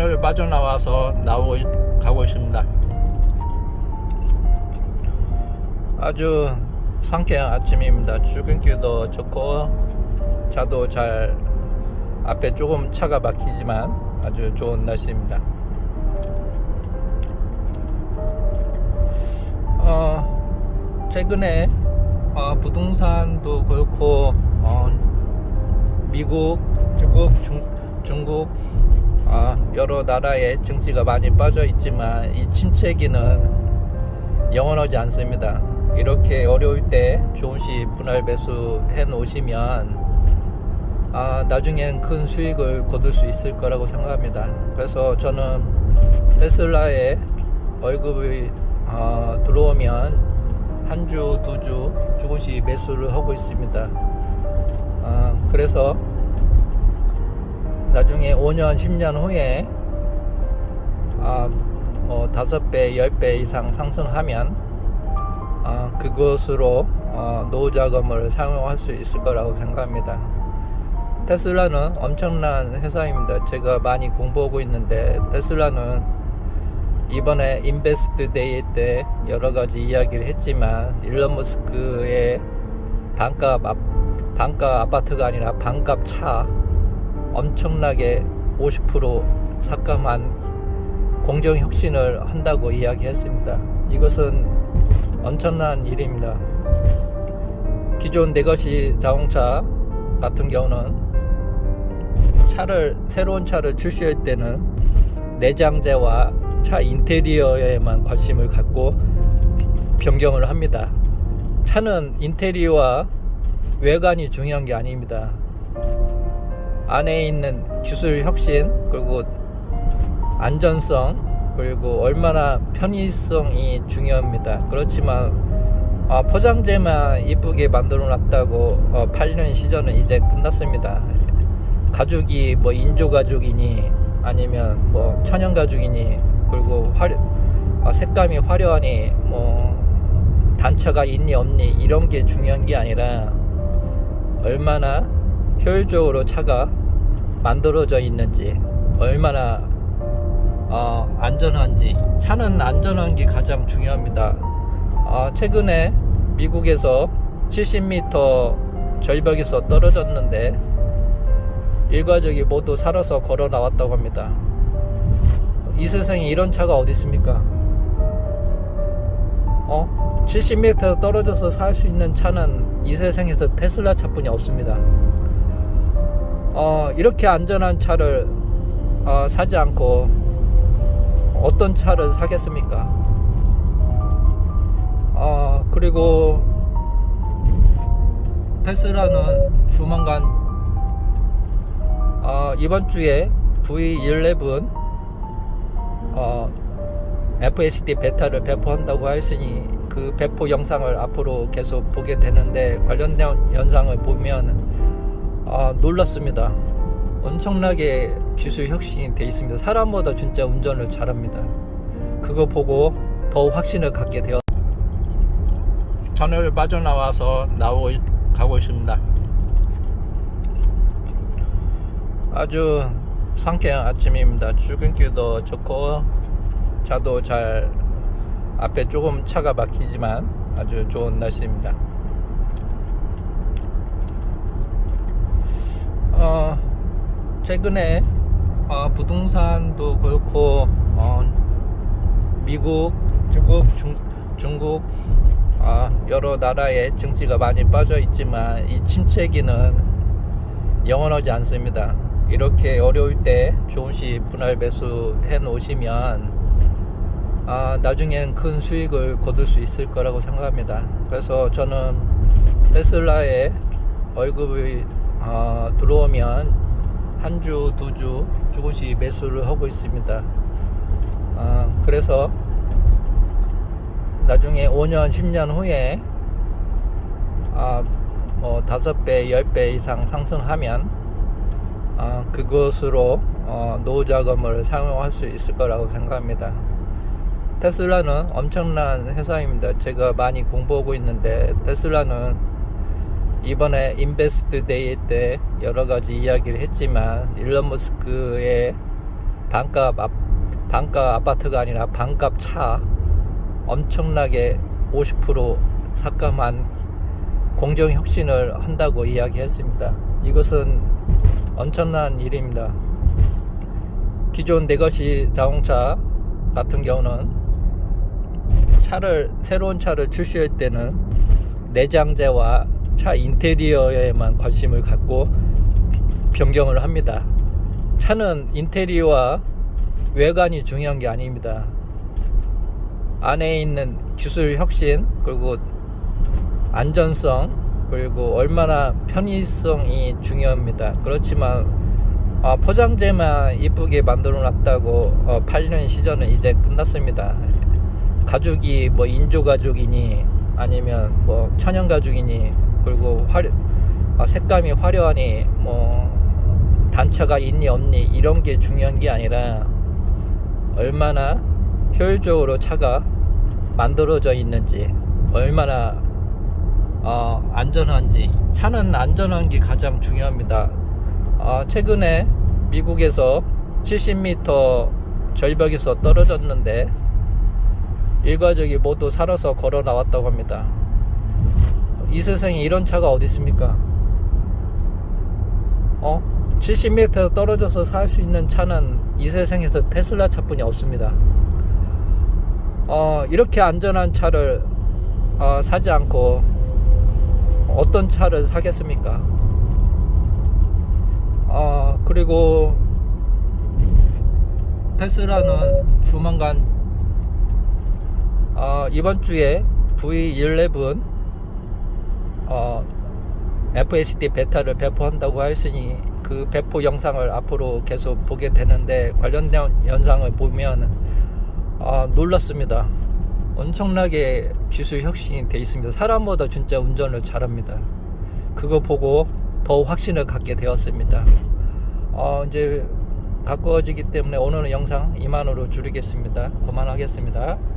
터널을 빠져나와서 나오고 있- 가고 있습니다. 아주 상쾌한 아침입니다. 출근길도 좋고 차도 잘 앞에 조금 차가 막히지만 아주 좋은 날씨입니다. 어, 최근에 어, 부동산도 그렇고 어, 미국, 중국, 중, 중국 아, 여러 나라의 증시가 많이 빠져 있지만 이 침체기는 영원하지 않습니다. 이렇게 어려울 때 조금씩 분할 매수 해 놓으시면 아, 나중엔 큰 수익을 거둘 수 있을 거라고 생각합니다. 그래서 저는 테슬라에 월급이 어, 들어오면 한 주, 두 주 조금씩 매수를 하고 있습니다. 어, 그래서 나중에 5년, 10년 후에 아, 뭐 5배, 10배 이상 상승하면 아, 그것으로 어, 노후 자금을 사용할 수 있을 거라고 생각합니다. 테슬라는 엄청난 회사입니다. 제가 많이 공부하고 있는데 테슬라는 이번에 인베스트 데이 때 여러 가지 이야기를 했지만 일론 머스크의 반값 아, 반값 아파트가 아니라 반값 차 엄청나게 50% 삭감한 공정 혁신을 한다고 이야기했습니다. 이것은 엄청난 일입니다. 기존 네거시 자동차 같은 경우는 차를 새로운 차를 출시할 때는 내장재와 차 인테리어에만 관심을 갖고 변경을 합니다. 차는 인테리어와 외관이 중요한 게 아닙니다. 안에 있는 기술 혁신 그리고 안전성 그리고 얼마나 편의성이 중요합니다. 그렇지만 어, 포장재만 이쁘게 만들어 놨다고 어, 팔리는 시절은 이제 끝났습니다. 가죽이 뭐 인조 가죽이니 아니면 뭐 천연 가죽이니 그리고 화려, 어, 색감이 화려하니 뭐 단차가 있니 없니 이런 게 중요한 게 아니라 얼마나 효율적으로 차가 만들어져 있는지 얼마나 어, 안전한지 차는 안전한 게 가장 중요합니다. 어, 최근에 미국에서 70m 절벽에서 떨어졌는데 일가족이 모두 살아서 걸어 나왔다고 합니다. 이 세상에 이런 차가 어디 있습니까? 어? 70m 떨어져서 살 수 있는 차는 이 세상에서 테슬라 차뿐이 없습니다. 어, 이렇게 안전한 차를 어, 사지 않고 어떤 차를 사겠습니까? 어, 그리고 테슬라는 조만간 어, 이번 주에 V11 어, FSD 베타를 배포한다고 하였으니 그 배포 영상을 앞으로 계속 보게 되는데 관련된 영상을 보면 아, 놀랐습니다. 엄청나게 기술 혁신이 돼 있습니다. 사람보다 진짜 운전을 잘합니다. 그거 보고 더 확신을 갖게 되었. 터널을 빠져나와서 나오고 있- 가고 있습니다. 아주 상쾌한 아침입니다. 출근길도 좋고 차도 잘 앞에 조금 차가 막히지만 아주 좋은 날씨입니다. 어, 최근에 어, 부동산도 그렇고 어, 미국, 중국, 중, 중국 아, 여러 나라의 증시가 많이 빠져 있지만 이 침체기는 영원하지 않습니다. 이렇게 어려울 때 조금씩 분할 매수 해 놓으시면 아, 나중엔 큰 수익을 거둘 수 있을 거라고 생각합니다. 그래서 저는 테슬라에 월급이 어, 들어오면 한 주, 두 주 조금씩 매수를 하고 있습니다. 어, 그래서 나중에 5년, 10년 후에 아, 뭐 5배, 10배 이상 상승하면 아, 그것으로 어, 노후 자금을 사용할 수 있을 거라고 생각합니다. 테슬라는 엄청난 회사입니다. 제가 많이 공부하고 있는데 테슬라는 이번에 인베스트 데이 때 여러 가지 이야기를 했지만 일론 머스크의 반값 아, 반값 아파트가 아니라 반값 차 엄청나게 50% 삭감한 공정 혁신을 한다고 이야기했습니다. 이것은 엄청난 일입니다. 기존 내것이 자동차 같은 경우는 차를 새로운 차를 출시할 때는 내장재와 차 인테리어에만 관심을 갖고 변경을 합니다. 차는 인테리어와 외관이 중요한 게 아닙니다. 안에 있는 기술 혁신 그리고 안전성 그리고 얼마나 편의성이 중요합니다. 그렇지만 어, 포장재만 이쁘게 만들어 놨다고 어, 팔리는 시절은 이제 끝났습니다. 가죽이 뭐 인조 가죽이니 아니면 뭐 천연 가죽이니 그리고 화려, 아, 색감이 화려하니 뭐 단차가 있니 없니 이런 게 중요한 게 아니라 얼마나 효율적으로 차가 만들어져 있는지 얼마나 어, 안전한지 차는 안전한 게 가장 중요합니다. 어, 최근에 미국에서 70m 절벽에서 떨어졌는데 일가족이 모두 살아서 걸어 나왔다고 합니다. 이 세상에 이런 차가 어디 있습니까? 어? 70m 떨어져서 살 수 있는 차는 이 세상에서 테슬라 차뿐이 없습니다. 어, 이렇게 안전한 차를 어, 사지 않고 어떤 차를 사겠습니까? 어, 그리고 테슬라는 조만간 어, 이번 주에 V11 어, FSD 베타를 배포한다고 했으니 그 배포 영상을 앞으로 계속 보게 되는데 관련된 영상을 보면 아, 놀랐습니다. 엄청나게 기술 혁신이 돼 있습니다. 사람보다 진짜 운전을 잘합니다. 그거 보고 더 확신을 갖게 되었습니다. 어, 이제 가까워지기 때문에 오늘 영상 이만으로 줄이겠습니다. 그만하겠습니다.